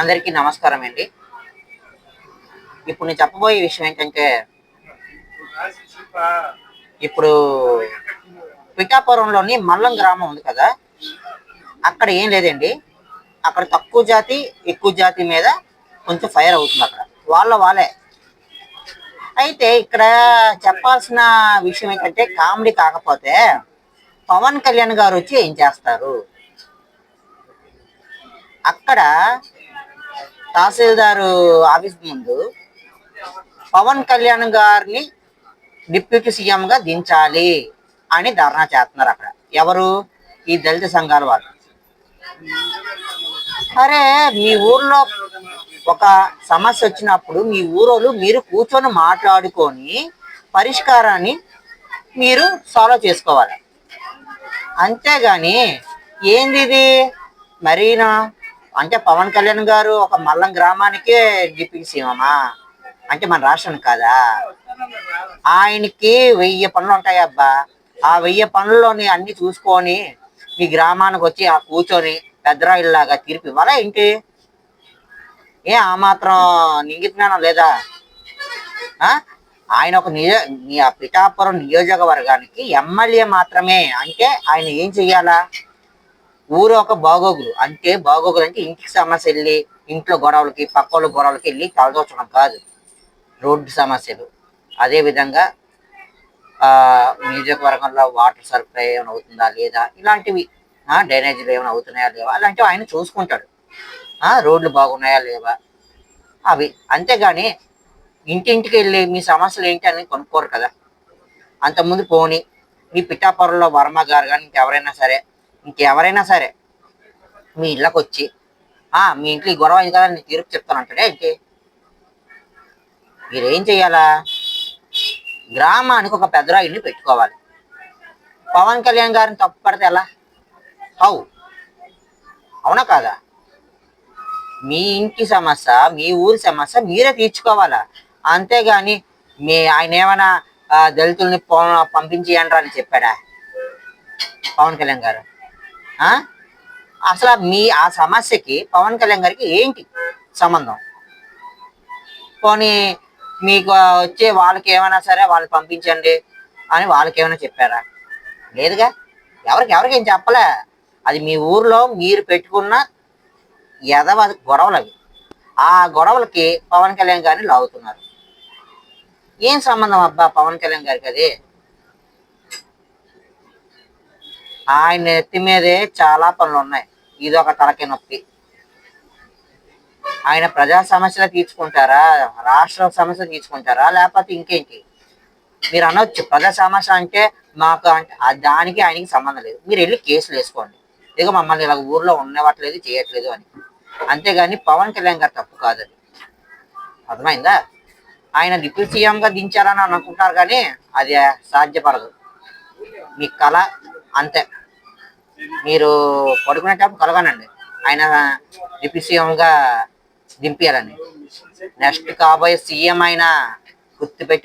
అందరికీ నమస్కారం అండి. ఇప్పుడు నేను చెప్పబోయే విషయం ఏంటంటే ఇప్పుడు పిఠాపురంలోని మల్లం గ్రామం ఉంది కదా అక్కడ ఏం లేదండి. అక్కడ తక్కువ జాతి ఎక్కువ జాతి మీద కొంచెం ఫైర్ అవుతుంది అక్కడ. వాళ్ళ వాళ్ళే. అయితే ఇక్కడ చెప్పాల్సిన విషయం ఏంటంటే కామెడీ కాకపోతే పవన్ కళ్యాణ్ గారు వచ్చి ఏం చేస్తారు? అక్కడ తహసీల్దారు ఆఫీస్ ముందు పవన్ కళ్యాణ్ గారిని డిప్యూటీ సీఎంగా దించాలి అని ధర్నా చేస్తున్నారు అక్కడ. ఎవరు? ఈ దళిత సంఘాల వాళ్ళు. అరే మీ ఊర్లో ఒక సమస్య వచ్చినప్పుడు మీ ఊరోళ్ళు మీరు కూర్చొని మాట్లాడుకొని పరిష్కారాన్ని మీరు సాల్వ్ చేసుకోవాలి. అంతేగాని ఏంది ఇది మరీనా? అంటే పవన్ కళ్యాణ్ గారు ఒక మల్లం గ్రామానికే డిప్యూటీ సీఎమా? అంటే మన రాష్ట్రం కాదా? ఆయనకి వెయ్యి పనులు ఉంటాయి అబ్బా. ఆ వెయ్యి పనుల్లోని అన్ని చూసుకొని మీ గ్రామానికి వచ్చి ఆ కూర్చొని పెద్దరాయిల్లాగా తీర్పు ఇవ్వాలా ఏంటి? ఏ ఆ మాత్రం నింగిజ్ఞానం లేదా? ఆ? ఆయన ఒక నిజ ఆ పిఠాపురం నియోజకవర్గానికి ఎమ్మెల్యే మాత్రమే. అంటే ఆయన ఏం చెయ్యాలా? ఊరు ఒక బాగోగులు. అంటే బాగోగులు అంటే ఇంటికి సమస్య వెళ్ళి ఇంట్లో గొడవలకి పక్కోళ్ళ గొడవలకి వెళ్ళి తలదోచడం కాదు. రోడ్డు సమస్యలు. అదే విధంగా ఆ నియోజకవర్గంలో వాటర్ సరఫరా ఏమైనా అవుతుందా లేదా? ఇలాంటివి డ్రైనేజీలు ఏమైనా అవుతున్నాయా లేవా? అలాంటివి ఆయన చూసుకుంటాడు. ఆ రోడ్లు బాగున్నాయా లేవా? అవి. అంతేగాని ఇంటింటికి వెళ్ళి మీ సమస్యలు ఏంటి అని కొనుక్కోరు కదా. అంతకుముందు పోని మీ పిఠాపురంలో వర్మ గారు కానీ ఇంకెవరైనా సరే ఇంకెవరైనా సరే మీ ఇళ్ళకి వచ్చి మీ ఇంట్లో ఈ గొడవ అయింది కదా నేను తీర్పు చెప్తాను అంటాడే ఏంటి? మీరేం చెయ్యాలా? గ్రామానికి ఒక పెద్దరాయిని పెట్టుకోవాలి. పవన్ కళ్యాణ్ గారిని తప్పు పడితే ఎలా? హౌ? అవునా కాదా? మీ ఇంటి సమస్య మీ ఊరి సమస్య మీరే తీర్చుకోవాలా? అంతేగాని మీ ఆయన ఏమైనా దళితుల్ని పో- పంపించి అని చెప్పాడా? పవన్ కళ్యాణ్ గారు. అసలు మీ ఆ సమస్యకి పవన్ కళ్యాణ్ గారికి ఏంటి సంబంధం? పోనీ మీకు వచ్చే వాళ్ళకి ఏమైనా సరే వాళ్ళు పంపించండి అని వాళ్ళకి ఏమైనా చెప్పారా? లేదుగా. ఎవరికి ఎవరికి ఏం చెప్పలే. అది మీ ఊర్లో మీరు పెట్టుకున్న ఎదవ గొడవలు అవి. ఆ గొడవలకి పవన్ కళ్యాణ్ గారిని లాగుతున్నారు. ఏం సంబంధం అబ్బా పవన్ కళ్యాణ్ గారికి అది? ఆయన ఎత్తి మీదే చాలా పనులు ఉన్నాయి. ఇది ఒక తలకి నొప్పి. ఆయన ప్రజా సమస్యలు తీర్చుకుంటారా? రాష్ట్ర సమస్య తీర్చుకుంటారా? లేకపోతే ఇంకేంటి? మీరు అనొచ్చు. ప్రజా సమస్య అంటే మాకు అంటే దానికి ఆయనకి సంబంధం లేదు. మీరు వెళ్ళి కేసులు వేసుకోండి. ఇక మమ్మల్ని ఇలా ఊర్లో ఉండవట్లేదు చేయట్లేదు అని. అంతేగాని పవన్ కళ్యాణ్ గారు తప్పు కాదని అర్థమైందా? ఆయన డిప్యూటీ సీఎంగా దించారని అనుకుంటారు కానీ అది సాధ్యపడదు. మీ కళ అంతే. మీరు పడుకునేటప్పుడు కలగనండి ఆయన డిప్యూటీ సీఎంగా దింపారని నెక్స్ట్ కాబోయే సీఎం అయినా గుర్తుపెట్టుకో